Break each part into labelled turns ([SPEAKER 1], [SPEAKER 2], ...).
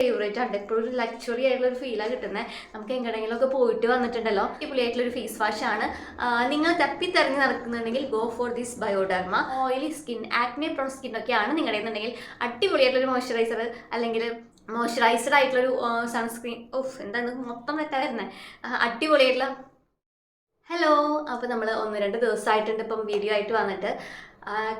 [SPEAKER 1] Favourite ആണ്. എപ്പോഴും ഒരു ലക്ഷറി ആയിട്ടുള്ള ഒരു ഫീലാണ് കിട്ടുന്നത് നമുക്ക് എങ്ങനെയെങ്കിലും ഒക്കെ പോയിട്ട് വന്നിട്ടുണ്ടല്ലോ. ഈ അടിപൊളിയായിട്ടുള്ള ഒരു ഫേസ് വാഷ് ആണ്. നിങ്ങൾ തപ്പി തെരഞ്ഞു നടക്കുന്നുണ്ടെങ്കിൽ go for this Bioderma oily skin acne pro skin ഒക്കെയാണ് നിങ്ങളുടെ എന്നുണ്ടെങ്കിൽ അടിപൊളിയായിട്ടുള്ള ഒരു മോയ്സ്ചറൈസർ അല്ലെങ്കിൽ മോയ്സ്ചറൈസർ ആയിട്ടുള്ളൊരു സൺസ്ക്രീൻ ഓഫ് എന്താണ് മൊത്തം തെറ്റാ വരുന്നത് അടിപൊളിയായിട്ടുള്ള. ഹലോ അപ്പോൾ നമ്മൾ ഒന്ന് രണ്ട് ദിവസമായിട്ടുണ്ട് ഇപ്പം വീഡിയോ ആയിട്ട് വന്നിട്ട്.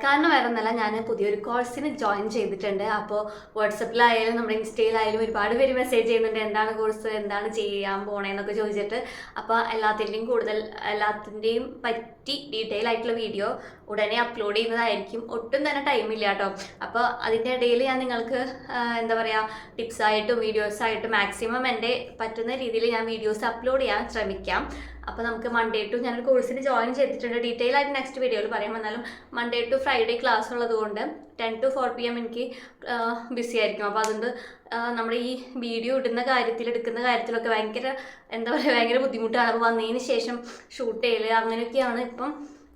[SPEAKER 1] കാരണം വേറെ ഒന്നല്ല ഞാൻ പുതിയൊരു കോഴ്സിന് ജോയിൻ ചെയ്തിട്ടുണ്ട്. അപ്പോൾ വാട്സപ്പിലായാലും നമ്മുടെ ഇൻസ്റ്റയിലായാലും ഒരുപാട് പേര് മെസ്സേജ് ചെയ്യുന്നുണ്ട് എന്താണ് കോഴ്സ് എന്താണ് ചെയ്യാൻ പോണേന്നൊക്കെ ചോദിച്ചിട്ട്. അപ്പോൾ എല്ലാത്തിന്റെയും കൂടുതൽ എല്ലാത്തിന്റെയും പറ്റി ഡീറ്റെയിൽ ആയിട്ടുള്ള വീഡിയോ ഉടനെ അപ്ലോഡ് ചെയ്യുന്നതായിരിക്കും. ഒട്ടും തന്നെ ടൈമില്ല കേട്ടോ. അപ്പോൾ അതിന്റെ ഇടയിൽ ഞാൻ നിങ്ങൾക്ക് എന്താ പറയുക ടിപ്സായിട്ടും വീഡിയോസായിട്ടും മാക്സിമം എന്റെ പറ്റുന്ന രീതിയിൽ ഞാൻ വീഡിയോസ് അപ്ലോഡ് ചെയ്യാൻ ശ്രമിക്കാം. അപ്പോൾ നമുക്ക് മൺഡേ ടു ഞാനൊരു കോഴ്സിന് ജോയിൻ ചെയ്തിട്ടുണ്ട്. ഡീറ്റെയിൽ ആയിട്ട് നെക്സ്റ്റ് വീഡിയോയിൽ പറയാം എന്നാലും മൺഡേ ടു ഫ്രൈഡേ ക്ലാസ് ഉള്ളത് കൊണ്ട് ten to four P M എനിക്ക് ബിസി ആയിരിക്കും. അപ്പോൾ അതുകൊണ്ട് നമ്മുടെ ഈ വീഡിയോ ഇടുന്ന കാര്യത്തിൽ എടുക്കുന്ന കാര്യത്തിലൊക്കെ ഭയങ്കര എന്താ പറയുക ഭയങ്കര ബുദ്ധിമുട്ടാണ്. അപ്പോൾ വന്നതിന് ശേഷം ഷൂട്ട് ചെയ്യൽ അങ്ങനെയൊക്കെയാണ് ഇപ്പം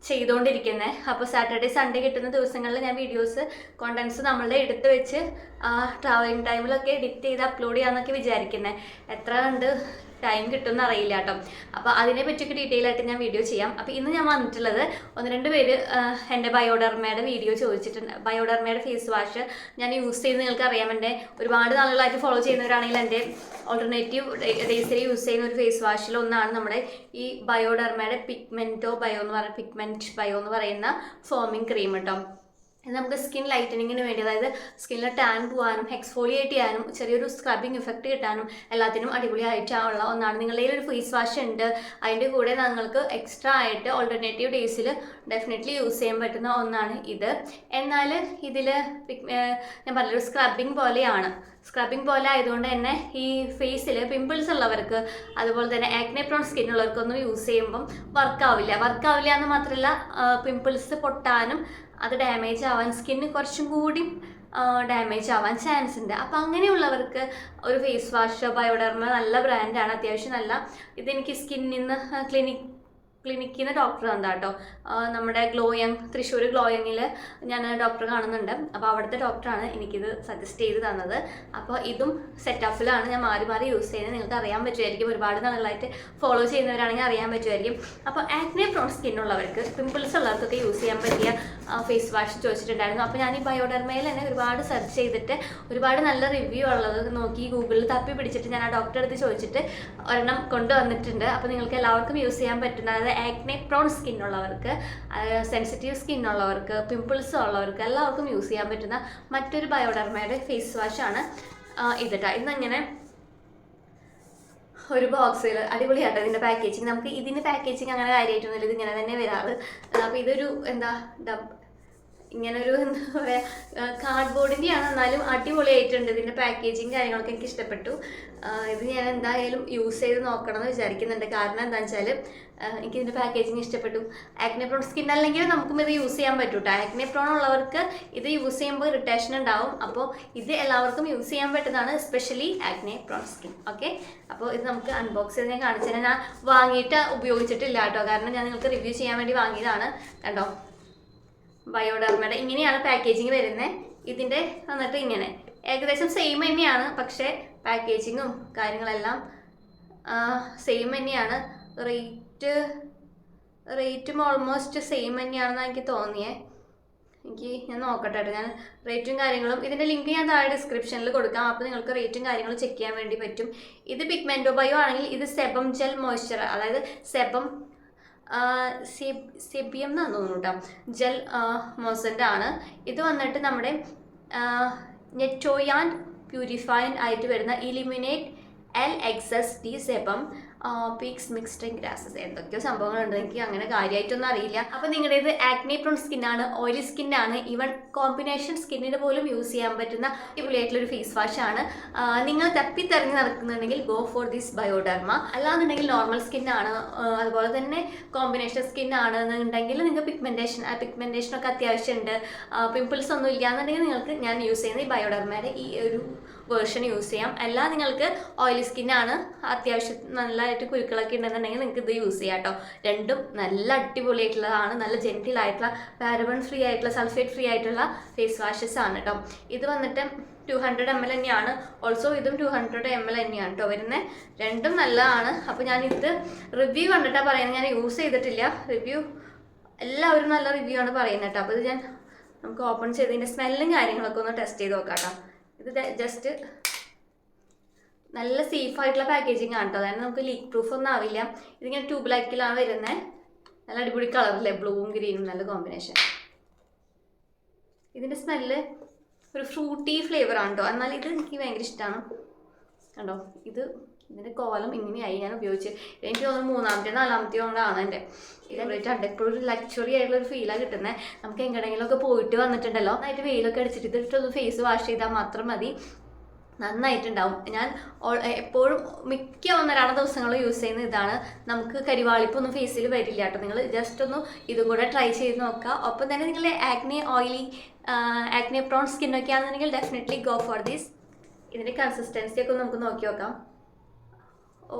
[SPEAKER 1] ചെയ്തുകൊണ്ടിരിക്കുന്നത് അപ്പോൾ സാറ്റർഡേ സൺഡേ കിട്ടുന്ന ദിവസങ്ങളിൽ ഞാൻ വീഡിയോസ് കോണ്ടൻസ് നമ്മളുടെ എടുത്ത് വെച്ച് ട്രാവലിംഗ് ടൈമിലൊക്കെ എഡിറ്റ് ചെയ്ത് അപ്ലോഡ് ചെയ്യാമെന്നൊക്കെ വിചാരിക്കുന്നത് എത്ര കണ്ട് ടൈം കിട്ടുമെന്ന് അറിയില്ല കേട്ടോ അപ്പോൾ അതിനെ പറ്റിയൊക്കെ ഡീറ്റെയിൽ ആയിട്ട് ഞാൻ വീഡിയോ ചെയ്യാം. അപ്പോൾ ഇന്ന് ഞാൻ വന്നിട്ടുള്ളത് ഒന്ന് രണ്ട് പേര് എന്റെ ബയോഡർമയുടെ വീഡിയോ ചോദിച്ചിട്ടുണ്ട് ബയോഡർമയുടെ ഫേസ് വാഷ് ഞാൻ യൂസ് ചെയ്ത് നിങ്ങൾക്ക് അറിയാം. എന്റെ ഒരുപാട് നാളുകളായിട്ട് ഫോളോ ചെയ്യുന്നവരാണെങ്കിൽ എന്റെ ഓൾട്ടർനേറ്റീവ് ഡേയ്സിൽ യൂസ് ചെയ്യുന്ന ഒരു ഫേസ് വാഷിൽ ഒന്നാണ് നമ്മുടെ ഈ ബയോഡർമയുടെ പിഗ്മെന്റോ ബയോ എന്ന് പറയുന്ന പിഗ്മെന്റ് ബയോ എന്ന് പറയുന്ന ഫോമിങ് ക്രീം കേട്ടോ നമുക്ക് സ്കിൻ ലൈറ്റനിങ്ങിന് വേണ്ടി അതായത് സ്കിന്നിൽ ടാൻ പോകാനും എക്സ്ഫോളിയേറ്റ് ചെയ്യാനും ചെറിയൊരു സ്ക്രബിങ് ഇഫക്റ്റ് കിട്ടാനും എല്ലാത്തിനും അടിപൊളിയായിട്ടുള്ള ഒന്നാണ്. നിങ്ങളുടെ ഒരു ഫേസ് വാഷ് ഉണ്ട് അതിന്റെ കൂടെ നിങ്ങൾക്ക് എക്സ്ട്രാ ആയിട്ട് ഓൾട്ടർനേറ്റീവ് ഡേയ്സിൽ ഡെഫിനറ്റ്ലി യൂസ് ചെയ്യാൻ പറ്റുന്ന ഒന്നാണ് ഇത്. എന്നാൽ ഇതിൽ ഞാൻ പറഞ്ഞൊരു സ്ക്രബിങ് പോലെയാണ്. സ്ക്രബിങ് പോലെ ആയതുകൊണ്ട് തന്നെ ഈ ഫേസിൽ പിമ്പിൾസ് ഉള്ളവർക്ക് അതുപോലെ തന്നെ ആക്നെ പ്രോൺ സ്കിൻ ഉള്ളവർക്കൊന്നും യൂസ് ചെയ്യുമ്പം വർക്കാവില്ല വർക്കാവില്ല എന്ന് മാത്രമല്ല പിമ്പിൾസ് പൊട്ടാനും അത് ഡാമേജ് ആവാൻ സ്കിന്ന് കുറച്ചും കൂടി ഡാമേജ് ആവാൻ ചാൻസ് ഉണ്ട് അപ്പോൾ അങ്ങനെയുള്ളവർക്ക് ഒരു ഫേസ് വാഷ് ബയോഡർമ നല്ല ബ്രാൻഡാണ് അത്യാവശ്യം നല്ല ഇതെനിക്ക് സ്കിന്നിൽ നിന്ന് ക്ലിനിക് ക്ലിനിക്കിൽ നിന്ന് ഡോക്ടർ തന്നാ കേട്ടോ നമ്മുടെ ഗ്ലോയങ് തൃശ്ശൂർ ഗ്ലോയങ്ങിൽ ഞാൻ ഡോക്ടർ കാണുന്നുണ്ട്. അപ്പോൾ അവിടുത്തെ ഡോക്ടറാണ് എനിക്കിത് സജസ്റ്റ് ചെയ്ത് തന്നത്. അപ്പോൾ ഇതും സെറ്റപ്പിലാണ് ഞാൻ മാറി മാറി യൂസ് ചെയ്യുന്നത്. നിങ്ങൾക്ക് അറിയാൻ പറ്റുമായിരിക്കും. ഒരുപാട് നാളുകളായിട്ട് ഫോളോ ചെയ്യുന്നവരാണെങ്കിൽ അറിയാൻ പറ്റുമായിരിക്കും. അപ്പോൾ ആക്നെ പ്രോൺ സ്കിൻ ഉള്ളവർക്ക് പിമ്പിൾസ് ഉള്ളവർക്കൊക്കെ യൂസ് ചെയ്യാൻ പറ്റിയ ഫേസ് വാഷ് ചോദിച്ചിട്ടുണ്ടായിരുന്നു. അപ്പോൾ ഞാൻ ഈ ബയോഡർമയിൽ തന്നെ ഒരുപാട് സെർച്ച് ചെയ്തിട്ട് ഒരുപാട് നല്ല റിവ്യൂ ഉള്ളത് നോക്കി ഗൂഗിളിൽ തപ്പി പിടിച്ചിട്ട് ഞാൻ ആ ഡോക്ടറെ അടുത്ത് ചോദിച്ചിട്ട് ഒരെണ്ണം കൊണ്ടുവന്നിട്ടുണ്ട്. അപ്പോൾ നിങ്ങൾക്ക് എല്ലാവർക്കും യൂസ് ചെയ്യാൻ പറ്റുന്ന ആക്നെ പ്രോൺ സ്കിൻ ഉള്ളവർക്ക് സെൻസിറ്റീവ് സ്കിൻ ഉള്ളവർക്ക് പിമ്പിൾസ് ഉള്ളവർക്ക് എല്ലാവർക്കും യൂസ് ചെയ്യാൻ പറ്റുന്ന മറ്റൊരു ബയോഡർമയുടെ ഫേസ് വാഷാണ് ഇതിട്ടാ. ഇന്നങ്ങനെ ഒരു ബോക്സിൽ അടിപൊളിയാട്ടോ ഇതിന്റെ പാക്കേജിങ് നമുക്ക് ഇതിന്റെ പാക്കേജിങ് അങ്ങനെ കാര്യമായിട്ടൊന്നുമില്ല ഇത് ഇങ്ങനെ തന്നെ വരാറ്. അപ്പോൾ ഇതൊരു എന്താ ഡബ് ഇങ്ങനെ ഒരു എന്താ പറയുക കാർഡ്ബോർഡിന്റെ ആണ് എന്നാലും അടിപൊളിയായിട്ടുണ്ട്. ഇതിന്റെ പാക്കേജിങ് കാര്യങ്ങളൊക്കെ എനിക്ക് ഇഷ്ടപ്പെട്ടു. ഇത് ഞാൻ എന്തായാലും യൂസ് ചെയ്ത് നോക്കണം എന്ന് വിചാരിക്കുന്നുണ്ട്. കാരണം എന്താണെന്ന് വെച്ചാൽ എനിക്ക് ഇതിന്റെ പാക്കേജിങ് ഇഷ്ടപ്പെട്ടു. ആക്നെ പ്രോൺ സ്കിൻ അല്ലെങ്കിൽ നമുക്കും ഇത് യൂസ് ചെയ്യാൻ പറ്റും കേട്ടോ ആക്നെ പ്രോൺ ഉള്ളവർക്ക് ഇത് യൂസ് ചെയ്യുമ്പോൾ ഇറിറ്റേഷൻ ഉണ്ടാവും. അപ്പോൾ ഇത് എല്ലാവർക്കും യൂസ് ചെയ്യാൻ പറ്റുന്നതാണ് especially acne prone skin okay അപ്പോൾ ഇത് നമുക്ക് അൺബോക്സ് ചെയ്ത് ഞാൻ കാണിച്ചു തരാം. ഞാൻ വാങ്ങിയിട്ട് ഉപയോഗിച്ചിട്ടില്ല കേട്ടോ കാരണം ഞാൻ നിങ്ങൾക്ക് റിവ്യൂ ചെയ്യാൻ വേണ്ടി വാങ്ങിയതാണ്. കണ്ടോ? ബയോഡർമയുടെ ഇങ്ങനെയാണ് പാക്കേജിങ് വരുന്നത് ഇതിന്റെ വന്നിട്ട് ഇങ്ങനെ. ഏകദേശം സെയിം തന്നെയാണ് പക്ഷേ പാക്കേജിങ്ങും കാര്യങ്ങളെല്ലാം സെയിം തന്നെയാണ്. റേറ്റ് റേറ്റും ഓൾമോസ്റ്റ് സെയിം തന്നെയാണെന്നാണ് എനിക്ക് തോന്നിയത് എനിക്ക് ഞാൻ നോക്കട്ടെ കേട്ടോ. ഞാൻ റേറ്റും കാര്യങ്ങളും ഇതിന്റെ ലിങ്ക് ഞാൻ താഴെ ഡിസ്ക്രിപ്ഷനിൽ കൊടുക്കാം. അപ്പോൾ നിങ്ങൾക്ക് റേറ്റും കാര്യങ്ങളും ചെക്ക് ചെയ്യാൻ വേണ്ടി പറ്റും. ഇത് പിഗ്മെന്റോ ബയോ ആണെങ്കിൽ ഇത് സെബം ജെൽ മോയ്സ്ചർ അതായത് സെബം സെബിയം എന്നാണ് തോന്നുന്നു കേട്ടോ ജെൽ മോസന്റ് ആണ്. ഇത് വന്നിട്ട് നമ്മുടെ നെറ്റോയാൻ പ്യൂരിഫൈൻ ആയിട്ട് വരുന്ന ഇലിമിനേറ്റ് എൽ എക്സസ് ഡി സെബം പീക്സ് മിക്സ്ഡ് ഗ്രാസസ് എന്തൊക്കെയോ സംഭവങ്ങളുണ്ട്. എനിക്ക് അങ്ങനെ കാര്യമായിട്ടൊന്നും അറിയില്ല. അപ്പോൾ നിങ്ങളുടെ ഇത് ആക്നെ പ്രോൺ സ്കിന്നാണ് ഓയിലി സ്കിന്നാണ് ഈവൻ കോമ്പിനേഷൻ സ്കിന്നിന് പോലും യൂസ് ചെയ്യാൻ പറ്റുന്ന അടിപൊളിയായിട്ടുള്ളൊരു ഫേസ് വാഷ് ആണ്. നിങ്ങൾ തപ്പി തെരഞ്ഞ് നടക്കുന്നുണ്ടെങ്കിൽ ഗോ ഫോർ ദിസ് ബയോഡർമ അല്ലാന്നുണ്ടെങ്കിൽ നോർമൽ സ്കിന്നാണ് അതുപോലെ തന്നെ കോമ്പിനേഷൻ സ്കിന്നാണ് എന്നുണ്ടെങ്കിൽ നിങ്ങൾക്ക് പിഗ്മെന്റേഷൻ ആ പിഗ്മെന്റേഷനൊക്കെ അത്യാവശ്യമുണ്ട്. പിമ്പിൾസ് ഒന്നും ഇല്ല എന്നുണ്ടെങ്കിൽ നിങ്ങൾക്ക് ഞാൻ യൂസ് ചെയ്യുന്ന ഈ ബയോഡർമയുടെ ഈ ഒരു വേർഷൻ യൂസ് ചെയ്യാം. അല്ല നിങ്ങൾക്ക് ഓയിലി സ്കിന്നാണ് അത്യാവശ്യം നല്ലതായിട്ട് കുരുക്കളൊക്കെ ഉണ്ടെന്നുണ്ടെങ്കിൽ നിങ്ങൾക്ക് ഇത് യൂസ് ചെയ്യാം കേട്ടോ രണ്ടും നല്ല അടിപൊളിയായിട്ടുള്ളതാണ്. നല്ല ജെന്റിൽ ആയിട്ടുള്ള പാരബൺ ഫ്രീ ആയിട്ടുള്ള സൾഫേറ്റ് ഫ്രീ ആയിട്ടുള്ള ഫേസ് വാഷസ് ആണ് കേട്ടോ ഇത് വന്നിട്ട് ടു ഹൺഡ്രഡ് എം എൽ തന്നെയാണ്. ഓൾസോ ഇതും ടു ഹൺഡ്രഡ് എം എൽ തന്നെയാണ് കേട്ടോ വരുന്നത് രണ്ടും നല്ലതാണ്. അപ്പോൾ ഞാൻ ഇത് റിവ്യൂ കണ്ടിട്ടാണ് പറയുന്നത്. ഞാൻ യൂസ് ചെയ്തിട്ടില്ല. റിവ്യൂ എല്ലാവരും നല്ല റിവ്യൂ ആണ് പറയുന്നത് കേട്ടോ അപ്പോൾ ഇത് ഞാൻ നമുക്ക് ഓപ്പൺ ചെയ്ത് ഇതിന്റെ സ്മെല്ലും കാര്യങ്ങളൊക്കെ ഒന്ന് ടെസ്റ്റ് ചെയ്ത് നോക്കാം കേട്ടോ ഇത് ജസ്റ്റ് നല്ല സേഫ് ആയിട്ടുള്ള പാക്കേജിങ് ആണ് കേട്ടോ അതായത് നമുക്ക് ലീക്ക് പ്രൂഫ് ഒന്നും ആവില്ല. ഇതിങ്ങനെ ട്യൂബ് ലൈക്കിലാണ് വരുന്നത് നല്ല അടിപൊളി കളറല്ലേ ബ്ലൂവും ഗ്രീനും നല്ല കോമ്പിനേഷൻ ഇതിന്റെ സ്മെല്ല് ഒരു ഫ്രൂട്ടി ഫ്ലേവർ ആണ് കേട്ടോ എന്നാൽ ഇത് എനിക്ക് ഭയങ്കര ഇഷ്ടമാണ് കണ്ടോ? ഇത് ഇതിന്റെ കോലം ഇങ്ങനെയായി ഞാൻ ഉപയോഗിച്ച്. എനിക്ക് തോന്നുന്നു മൂന്നാമത്തെ നാലാമത്തെ കൊണ്ടാണ് എന്റെ ഇത് റേറ്റ് എപ്പോഴും ഒരു ലക്ഷറി ആയിട്ടുള്ള ഒരു ഫീലാണ് കിട്ടുന്നത് നമുക്ക് എങ്ങനെയെങ്കിലുമൊക്കെ പോയിട്ട് വന്നിട്ടുണ്ടല്ലോ. നന്നായിട്ട് വെയിലൊക്കെ അടിച്ചിട്ട് ഇതിട്ടൊന്ന് ഫേസ് വാഷ് ചെയ്താൽ മാത്രം മതി. നന്നായിട്ടുണ്ടാവും. ഞാൻ എപ്പോഴും മിക്ക ഒന്നരാട ദിവസങ്ങൾ യൂസ് ചെയ്യുന്ന ഇതാണ്. നമുക്ക് കരിവാളിപ്പൊന്നും ഫേസിൽ വരില്ല കേട്ടോ. നിങ്ങൾ ജസ്റ്റ് ഒന്ന് ഇതും കൂടെ ട്രൈ ചെയ്ത് നോക്കുക ഒപ്പം തന്നെ നിങ്ങൾ ആക്നെ ഓയിലി ആക്നെ പ്രോൺ സ്കിന്നൊക്കെ ആണെന്നുണ്ടെങ്കിൽ ഡെഫിനറ്റ്ലി ഗോ ഫോർ ദീസ് ഇതിന്റെ കൺസിസ്റ്റൻസി ഒക്കെ നമുക്ക് നോക്കി നോക്കാം. ഓ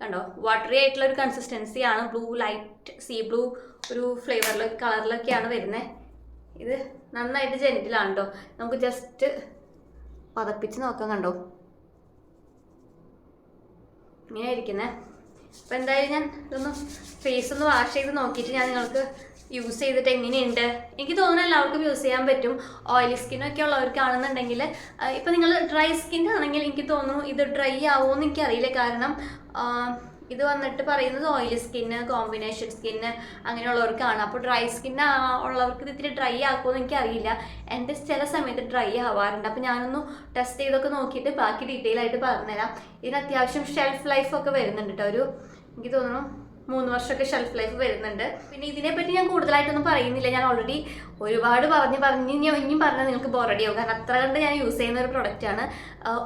[SPEAKER 1] കണ്ടോ? വാട്ടറി ആയിട്ടുള്ള ഒരു കൺസിസ്റ്റൻസി ആണ്. ബ്ലൂ ലൈറ്റ് സീ ബ്ലൂ ഒരു ഫ്ലേവറിൽ കളറിലൊക്കെയാണ് വരുന്നത് ഇത് നന്നായിട്ട് ജെന്റിലാണ് കേട്ടോ നമുക്ക് ജസ്റ്റ് പതപ്പിച്ച് നോക്കാം കണ്ടോ? ഇങ്ങനെ ഇരിക്കുന്നേ. അപ്പോൾ എന്തായാലും ഞാൻ ഇതൊന്ന് ഫേസ് ഒന്ന് വാഷ് ചെയ്ത് നോക്കിയിട്ട് ഞാൻ നിങ്ങൾക്ക് യൂസ് ചെയ്തിട്ട് എങ്ങനെയുണ്ട്? എനിക്ക് തോന്നുന്നു എല്ലാവർക്കും യൂസ് ചെയ്യാൻ പറ്റും. ഓയിലി സ്കിന്നൊക്കെ ഉള്ളവർക്കാണെന്നുണ്ടെങ്കിൽ ഇപ്പം നിങ്ങൾ ഡ്രൈ സ്കിൻ ആണെങ്കിൽ എനിക്ക് തോന്നുന്നു ഇത് ഡ്രൈ ആവുമോ എന്ന് എനിക്കറിയില്ല. കാരണം ഇത് വന്നിട്ട് പറയുന്നത് ഓയിലി സ്കിന്ന് കോമ്പിനേഷൻ സ്കിന്ന് അങ്ങനെയുള്ളവർക്കാണ്. അപ്പോൾ ഡ്രൈ സ്കിന്ന് ഉള്ളവർക്ക് ഇത് ഇത്തിരി ഡ്രൈ ആക്കുമെന്ന് എനിക്കറിയില്ല. എന്റെ ചില സമയത്ത് ഡ്രൈ ആവാറുണ്ട്. അപ്പോൾ ഞാനൊന്ന് ടെസ്റ്റ് ചെയ്തൊക്കെ നോക്കിയിട്ട് ബാക്കി ഡീറ്റെയിൽ ആയിട്ട് പറഞ്ഞുതരാം. ഇതിന് അത്യാവശ്യം ഷെൽഫ് ലൈഫൊക്കെ വരുന്നുണ്ട് കേട്ടോ ഒരു എനിക്ക് തോന്നുന്നു മൂന്ന് വർഷമൊക്കെ ഷെൽഫ് ലൈഫ് വരുന്നുണ്ട്. പിന്നെ ഇതിനെപ്പറ്റി ഞാൻ കൂടുതലായിട്ടൊന്നും പറയുന്നില്ല. ഞാൻ ഓൾറെഡി ഒരുപാട് പറഞ്ഞ് പറഞ്ഞ് ഞാൻ ഇനിയും പറഞ്ഞാൽ നിങ്ങൾക്ക് ബോറടിയാവും കാരണം അത്ര കണ്ട് ഞാൻ യൂസ് ചെയ്യുന്ന ഒരു പ്രൊഡക്റ്റാണ്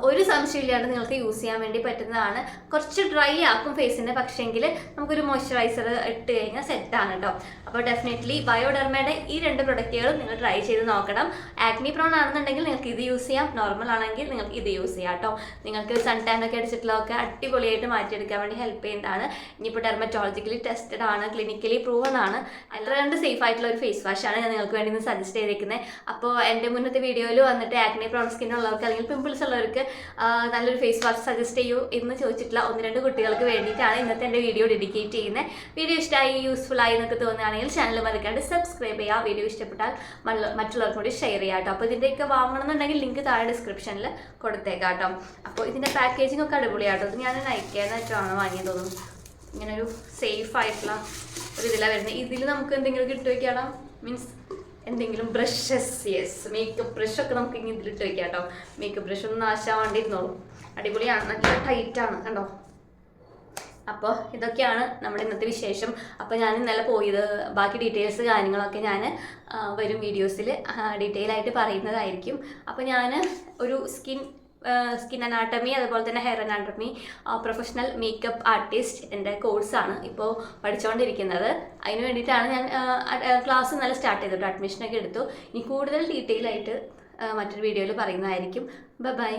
[SPEAKER 1] ഒരു സംശയമില്ലാണ്ട് നിങ്ങൾക്ക് യൂസ് ചെയ്യാൻ വേണ്ടി പറ്റുന്നതാണ്. കുറച്ച് ഡ്രൈ ആക്കും ഫേസിനെ പക്ഷേങ്കിൽ നമുക്കൊരു മോയ്സ്ചറൈസർ ഇട്ട് കഴിഞ്ഞാൽ ആണ് കേട്ടോ അപ്പോൾ ഡെഫിനറ്റ്ലി ബയോഡെർമയുടെ ഈ രണ്ട് പ്രൊഡക്റ്റുകളും നിങ്ങൾ ട്രൈ ചെയ്ത് നോക്കണം. ആക്നി പ്രോൺ ആണെന്നുണ്ടെങ്കിൽ നിങ്ങൾക്ക് ഇത് യൂസ് ചെയ്യാം. നോർമൽ ആണെങ്കിൽ നിങ്ങൾക്ക് ഇത് യൂസ് ചെയ്യാം കേട്ടോ നിങ്ങൾക്ക് സൺ ടാൻ ഒക്കെ അടിച്ചിട്ടുള്ളതൊക്കെ അടിപൊളിയായിട്ട് മാറ്റിയെടുക്കാൻ വേണ്ടി ഹെൽപ്പ് ചെയ്യുന്നതാണ് ഇനിയിപ്പോൾ ഡെർമറ്റോളജിക്കലി ടെസ്റ്റഡ് ആണ് ക്ലിനിക്കലി പ്രൂവൺ ആണ്. അല്ല രണ്ട് സേഫ് ആയിട്ടുള്ള ഒരു ഫേസ് വാഷ് ആണ് ഞാൻ നിങ്ങൾക്ക് വേണ്ടി ഇന്ന് സജസ്റ്റ് ചെയ്തിരിക്കുന്നത് അപ്പോൾ എന്റെ മുന്നത്തെ വീഡിയോയിൽ വന്നിട്ട് ആക്നി പ്രോൺ സ്കിൻ ഉള്ളവർക്ക് അല്ലെങ്കിൽ പിമ്പിൾസ് ഉള്ളവർക്ക് നല്ലൊരു ഫേസ് വാഷ് സജസ്റ്റ് ചെയ്യൂ എന്ന് ചോദിച്ചിട്ടുള്ള ഒന്ന് രണ്ട് കുട്ടികൾക്ക് വേണ്ടിയിട്ടാണ് ഇന്നത്തെ എന്റെ വീഡിയോ ഡെഡിക്കേറ്റ് ചെയ്യുന്നത്. വീഡിയോ ഇഷ്ടമായി യൂസ്ഫുൾ ആയി എന്നൊക്കെ തോന്നുകയാണെങ്കിൽ ചാനൽ മറക്കാണ്ട് സബ്സ്ക്രൈബ് ചെയ്യുക. വീഡിയോ ഇഷ്ടപ്പെട്ടാൽ മറ്റുള്ളവർക്കും കൂടി ഷെയർ ചെയ്യാം കേട്ടോ. അപ്പോൾ ഇതിന്റെയൊക്കെ വാങ്ങണമെന്നുണ്ടെങ്കിൽ ലിങ്ക് താഴെ ഡിസ്ക്രിപ്ഷനിൽ കൊടുത്തേക്കാം കേട്ടോ. അപ്പോൾ ഇതിന്റെ പാക്കേജിംഗ് ഒക്കെ അടിപൊളിയാട്ടോ. ഇത് ഞാൻ നയിക്കാനായിട്ടാണ് വാങ്ങിയത് തോന്നുന്നു. ഇങ്ങനെ ഒരു സേഫ് ആയിട്ടുള്ള ഒരു ഇതിലാണ് വരുന്നത് ഇതിൽ നമുക്ക് എന്തെങ്കിലും ഇട്ട് വെക്കാടാ? മീൻസ് എന്തെങ്കിലും ബ്രഷസ് യെസ് മേക്കപ്പ് ബ്രഷ് ഒക്കെ നമുക്ക് ഇങ്ങനെ ഇതിലിട്ട് വെക്കാം കേട്ടോ മേക്കപ്പ് ബ്രഷ് ഒന്നും നാശാൻ വേണ്ടി ഇരുന്നോളൂ അടിപൊളിയാണ് നല്ല ടൈറ്റാണ് കണ്ടോ? അപ്പോൾ ഇതൊക്കെയാണ് നമ്മുടെ ഇന്നത്തെ വിശേഷം. അപ്പോൾ ഞാൻ ഇന്നലെ പോയത് ബാക്കി ഡീറ്റെയിൽസ് കാര്യങ്ങളൊക്കെ ഞാൻ വരും വീഡിയോസിൽ ഡീറ്റെയിൽ ആയിട്ട് പറയുന്നതായിരിക്കും. അപ്പോൾ ഞാൻ ഒരു സ്കിൻ സ്കിൻ അനാട്ടമി അതുപോലെ തന്നെ hair anatomy professional makeup artist എന്റെ കോഴ്സാണ് ഇപ്പോൾ പഠിച്ചുകൊണ്ടിരിക്കുന്നത് അതിന് വേണ്ടിയിട്ടാണ് ഞാൻ ക്ലാസ് നല്ല സ്റ്റാർട്ട് ചെയ്തിട്ട് അഡ്മിഷനൊക്കെ എടുത്തു. ഇനി കൂടുതൽ ഡീറ്റെയിൽ ആയിട്ട് മറ്റൊരു വീഡിയോയിൽ പറയുന്നതായിരിക്കും. ബൈ